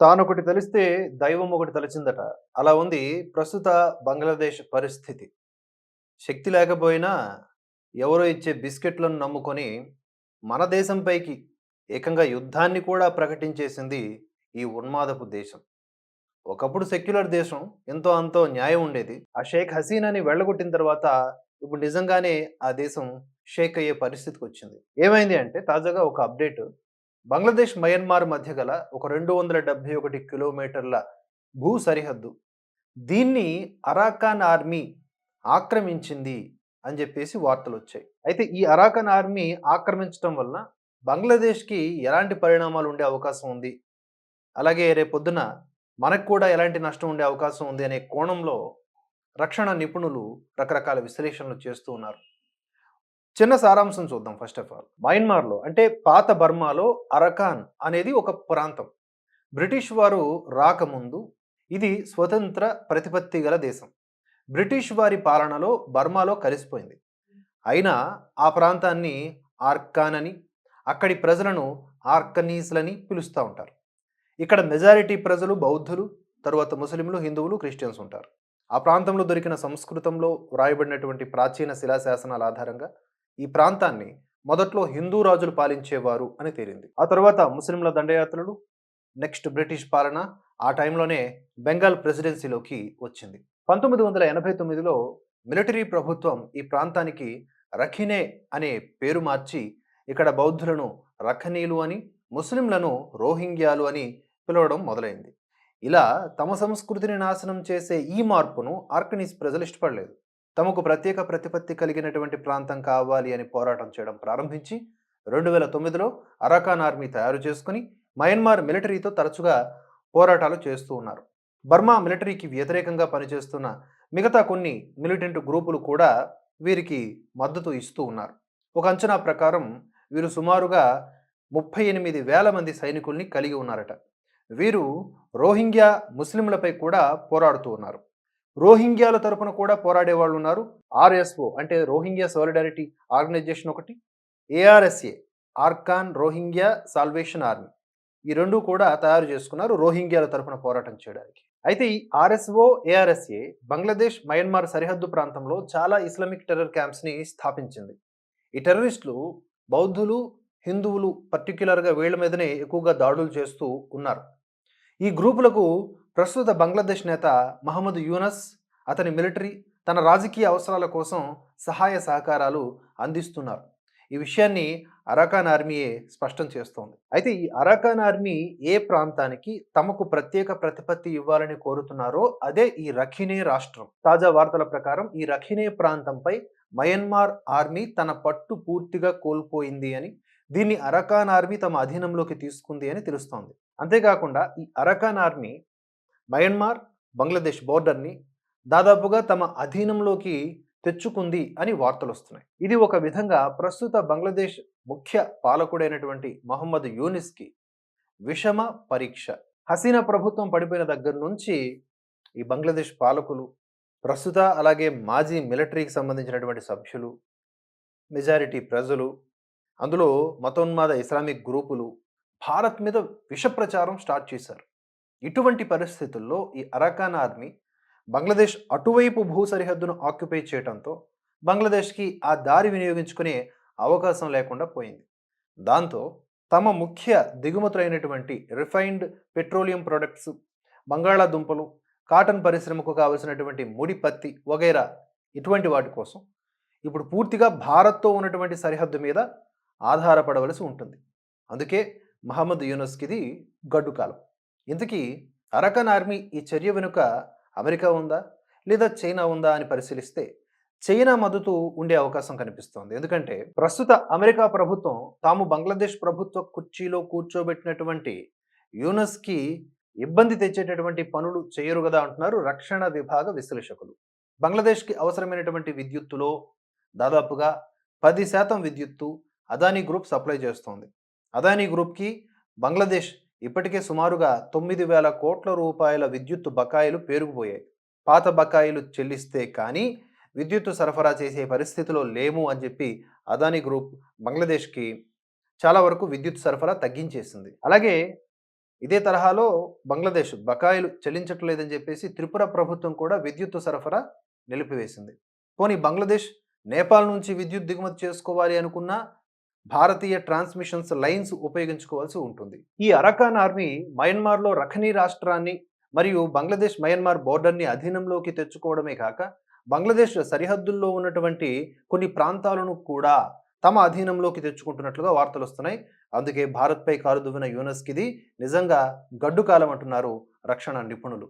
తానొకటి తెలిస్తే దైవం ఒకటి తలిచిందట. అలా ఉంది ప్రస్తుత బంగ్లాదేశ్ పరిస్థితి. శక్తి లేకపోయినా ఎవరో ఇచ్చే బిస్కెట్‌లను నమ్ముకొని మన దేశంపైకి ఏకంగా యుద్ధాన్ని కూడా ప్రకటించేసింది ఈ ఉన్మాదపు దేశం. ఒకప్పుడు సెక్యులర్ దేశం. ఎంతో అంతో న్యాయం ఉండేది. ఆ షేక్ హసీనాని వెళ్ళగొట్టిన తర్వాత ఇప్పుడు నిజంగానే ఆ దేశం షేక్ అయ్యే పరిస్థితికి వచ్చింది ఏమైంది అంటే తాజాగా ఒక అప్డేట్ బంగ్లాదేశ్, మయన్మార్ మధ్య గల ఒక 271 కిలోమీటర్ల భూ సరిహద్దు. దీన్ని అరాకాన్ ఆర్మీ ఆక్రమించింది అని చెప్పేసి వార్తలు వచ్చాయి అయితే ఈ అరాకాన్ ఆర్మీ ఆక్రమించటం వలన బంగ్లాదేశ్‌కి ఎలాంటి పరిణామాలు ఉండే అవకాశం ఉంది? అలాగే రేపొద్దున మనకు కూడా ఎలాంటి నష్టం ఉండే అవకాశం ఉంది అనే కోణంలో రక్షణ నిపుణులు రకరకాల విశ్లేషణలు చేస్తూ ఉన్నారు. చిన్న సారాంశం చూద్దాం ఫస్ట్ ఆఫ్ ఆల్. మయన్మార్‌లో అంటే పాత బర్మాలో అరకాన్ అనేది ఒక ప్రాంతం. బ్రిటిష్ వారు రాకముందు ఇది స్వతంత్ర ప్రతిపత్తి గల దేశం. బ్రిటిష్ వారి పాలనలో బర్మాలో కలిసిపోయింది. అయినా ఆ ప్రాంతాన్ని ఆర్కాన్ అని, అక్కడి ప్రజలను ఆర్కనీస్‌లని పిలుస్తా ఉంటారు. ఇక్కడ మెజారిటీ ప్రజలు బౌద్ధులు, తరువాత ముస్లింలు, హిందువులు, క్రిస్టియన్స్ ఉంటారు. ఆ ప్రాంతంలో దొరికిన సంస్కృతంలో వ్రాయబడినటువంటి ప్రాచీన శిలాశాసనాల ఆధారంగా ఈ ప్రాంతాన్ని మొదట్లో హిందూ రాజులు పాలించేవారు అని తేలింది. ఆ తర్వాత ముస్లింల దండయాత్రలు, నెక్స్ట్ బ్రిటిష్ పాలన ఆ టైంలోనే బెంగాల్ ప్రెసిడెన్సీలోకి వచ్చింది. 1989లో మిలిటరీ ప్రభుత్వం ఈ ప్రాంతానికి రఖినే అనే పేరు మార్చి ఇక్కడ బౌద్ధులను రఖనీలు అని, ముస్లింలను రోహింగ్యాలు అని పిలవడం మొదలైంది. ఇలా తమ సంస్కృతిని నాశనం చేసే ఈ మార్పును ఆర్కనీస్ ప్రజలు ఇష్టపడలేదు. తమకు ప్రత్యేక ప్రతిపత్తి కలిగినటువంటి ప్రాంతం కావాలి అని పోరాటం చేయడం ప్రారంభించి 2009లో అరాకాన్ ఆర్మీ తయారు చేసుకుని మయన్మార్ మిలిటరీతో తరచుగా పోరాటాలు చేస్తూ ఉన్నారు. బర్మా మిలిటరీకి వ్యతిరేకంగా పనిచేస్తున్న మిగతా కొన్ని మిలిటెంట్ గ్రూపులు కూడా వీరికి మద్దతు ఇస్తూ ఉన్నారు. ఒక అంచనా ప్రకారం వీరు సుమారుగా 38,000 మంది సైనికుల్ని కలిగి ఉన్నారట. వీరు రోహింగ్యా ముస్లింలపై కూడా పోరాడుతూ ఉన్నారు. రోహింగ్యాల తరపున కూడా పోరాడే వాళ్ళు ఉన్నారు. ఆర్ఎస్ఓ అంటే రోహింగ్యా సాలిడారిటీ ఆర్గనైజేషన్ ఒకటి, ARSA Arakan Rohingya salvation army ఈ రెండు కూడా తయారు చేసుకున్నారు రోహింగ్యాల తరపున పోరాటం చేయడానికి. అయితే ఈ ఆర్ఎస్ఓ, ఏఆర్ఎస్ఏ బంగ్లాదేశ్, మయన్మార్ సరిహద్దు ప్రాంతంలో చాలా ఇస్లామిక్ టెర్రర్ క్యాంప్స్‌ని స్థాపించింది. ఈ టెర్రరిస్టులు బౌద్ధులు, హిందువులు పర్టిక్యులర్‌గా వీళ్ళ మీదనే ఎక్కువగా దాడులు చేస్తూ ఉన్నారు. ఈ గ్రూపులకు ప్రస్తుత బంగ్లాదేశ్ నేత మహమ్మద్ యూనస్, అతని మిలిటరీ తన రాజకీయ అవసరాల కోసం సహాయ సహకారాలు అందిస్తున్నారు. ఈ విషయాన్ని అరాకాన్ ఆర్మీయే స్పష్టం చేస్తోంది. అయితే ఈ అరాకాన్ ఆర్మీ ఏ ప్రాంతానికి తమకు ప్రత్యేక ప్రతిపత్తి ఇవ్వాలని కోరుతున్నారో అదే ఈ రఖినే రాష్ట్రం. తాజా వార్తల ప్రకారం ఈ రఖినే ప్రాంతంపై మయన్మార్ ఆర్మీ తన పట్టు పూర్తిగా కోల్పోయింది అని, దీన్ని అరకాన్ ఆర్మీ తమ అధీనంలోకి తీసుకుంది అని తెలుస్తోంది. అంతేకాకుండా ఈ అరకాన్ ఆర్మీ మయన్మార్, బంగ్లాదేశ్ బోర్డర్‌ని దాదాపుగా తమ అధీనంలోకి తెచ్చుకుంది అని వార్తలు వస్తున్నాయి ఇది ఒక విధంగా ప్రస్తుత బంగ్లాదేశ్ ముఖ్య పాలకుడైనటువంటి మహమ్మద్ యూనిస్‌కి విషమ పరీక్ష. హసీనా ప్రభుత్వం పడిపోయిన దగ్గర నుంచి ఈ బంగ్లాదేశ్ పాలకులు, ప్రస్తుత అలాగే మాజీ మిలిటరీకి సంబంధించినటువంటి సభ్యులు, మెజారిటీ ప్రజలు, అందులో మతోన్మాద ఇస్లామిక్ గ్రూపులు భారత్ మీద విష ప్రచారం స్టార్ట్ చేశారు. ఇటువంటి పరిస్థితుల్లో ఈ అరాకాన్ ఆర్మీ బంగ్లాదేశ్ అటువైపు భూ సరిహద్దును ఆక్యుపై చేయడంతో బంగ్లాదేశ్‌కి ఆ దారి వినియోగించుకునే అవకాశం లేకుండా పోయింది. దాంతో తమ ముఖ్య దిగుమతులైనటువంటి రిఫైన్డ్ పెట్రోలియం ప్రొడక్ట్స్, బంగాళాదుంపలు, కాటన్ పరిశ్రమకు కావలసినటువంటి ముడి, పత్తి వగైరా ఇటువంటి వాటి కోసం ఇప్పుడు పూర్తిగా భారత్‌తో ఉన్నటువంటి సరిహద్దు మీద ఆధారపడవలసి ఉంటుంది. అందుకే మహమ్మద్ యూనస్‌కిది ఇది కాలం. ఇంతకీ అరకన్ ఆర్మీ ఈ చర్య వెనుక అమెరికా ఉందా? లేదా చైనా ఉందా? అని పరిశీలిస్తే చైనా మద్దతు ఉండే అవకాశం కనిపిస్తోంది. ఎందుకంటే ప్రస్తుత అమెరికా ప్రభుత్వం తాము బంగ్లాదేశ్ ప్రభుత్వ కుర్చీలో కూర్చోబెట్టినటువంటి యూనస్‌కి ఇబ్బంది తెచ్చేటటువంటి పనులు చేయరు కదా అంటున్నారు రక్షణ విభాగ విశ్లేషకులు. బంగ్లాదేశ్‌కి అవసరమైనటువంటి విద్యుత్తులో దాదాపుగా 10% విద్యుత్తు అదానీ గ్రూప్ సప్లై చేస్తోంది. అదానీ గ్రూప్‌కి బంగ్లాదేశ్ ఇప్పటికే సుమారుగా 9,000 కోట్ల రూపాయల విద్యుత్తు బకాయిలు పేరుకుపోయాయి. పాత బకాయిలు చెల్లిస్తే కానీ విద్యుత్తు సరఫరా చేసే పరిస్థితిలో లేము అని చెప్పి అదానీ గ్రూప్ బంగ్లాదేశ్‌కి చాలా వరకు విద్యుత్ సరఫరా తగ్గించేసింది. అలాగే ఇదే తరహాలో బంగ్లాదేశ్ బకాయిలు చెల్లించట్లేదని చెప్పేసి త్రిపుర ప్రభుత్వం కూడా విద్యుత్ సరఫరా నిలిపివేసింది పోనీ బంగ్లాదేశ్ నేపాల్ నుంచి విద్యుత్ దిగుమతి చేసుకోవాలి అనుకున్నా భారతీయ ట్రాన్స్మిషన్స్ లైన్స్ ఉపయోగించుకోవాల్సి ఉంటుంది. ఈ అరకాన్ ఆర్మీ మయన్మార్లో రఖనీ రాష్ట్రాన్ని మరియు బంగ్లాదేశ్ మయన్మార్ బోర్డర్ని అధీనంలోకి తెచ్చుకోవడమే కాక బంగ్లాదేశ్ సరిహద్దుల్లో ఉన్నటువంటి కొన్ని ప్రాంతాలను కూడా తమ అధీనంలోకి తెచ్చుకుంటున్నట్లుగా వార్తలు వస్తున్నాయి. అందుకే భారత్పై కాలుదువ్విన యూనస్కి ఇది నిజంగా గడ్డుకాలం అంటున్నారు రక్షణ నిపుణులు.